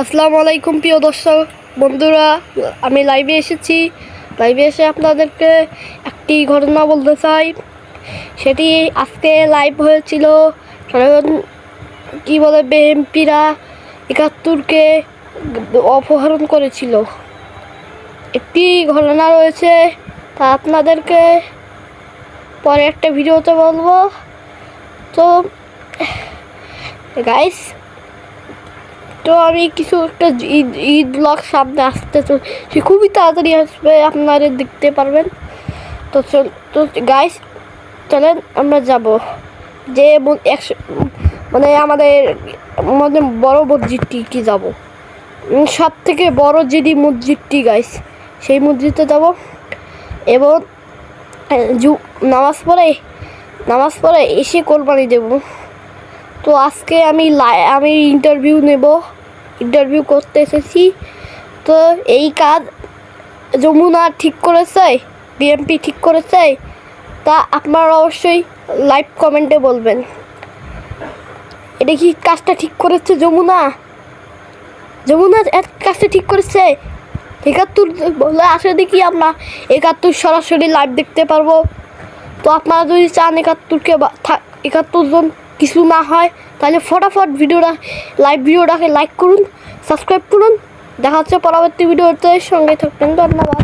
আসসালামু আলাইকুম, প্রিয় দর্শক বন্ধুরা। আমি লাইভে এসেছি। লাইভে এসে আপনাদেরকে একটি ঘটনা বলতে চাই। সেটি আজকে লাইভ হয়েছিল কারণ কী বলে বিএমপিরা একাত্তরকে অপহরণ করেছিল। একটি ঘটনা রয়েছে, তা আপনাদেরকে পরে একটা ভিডিওতে বলব। তো গাইস তো আমি কিছু একটা ঈদ ঈদ ব্লগ সামনে আসতে সে খুবই তাড়াতাড়ি আসবে, আপনারা দেখতে পারবেন। তো চল তো গাইস চলেন, আমরা যাব। যে একশো মানে আমাদের মানে বড় মসজিদটি কি যাব। সব থেকে বড় যেটি মসজিদটি গাইস সেই মসজিদে যাব। এবং জু- নামাজ পড়ে নামাজ পড়ে এসে কোরবানি দেবো। তো আজকে আমি আমি ইন্টারভিউ নেব। ইন্টারভিউ করতে এসেছি তো এই কাজ যমুনা ঠিক করেছে বিএমপি ঠিক করেছে, তা আপনারা অবশ্যই লাইভ কমেন্টে বলবেন। এটা কি কাজটা ঠিক করেছে যমুনা? যমুনা এক কাজটা ঠিক করেছে? একাত্তর বলে আসে দেখি আমরা, একাত্তর সরাসরি লাইভ দেখতে পারব। তো আপনারা যদি চান একাত্তরকে একাত্তর জন কিছু না হয়, তাহলে ফটাফট ভিডিওটা লাইভ ভিডিওটাকে লাইক করুন সাবস্ক্রাইব করুন। দেখা হচ্ছে পরবর্তী ভিডিওতে, সঙ্গে থাকবেন, ধন্যবাদ।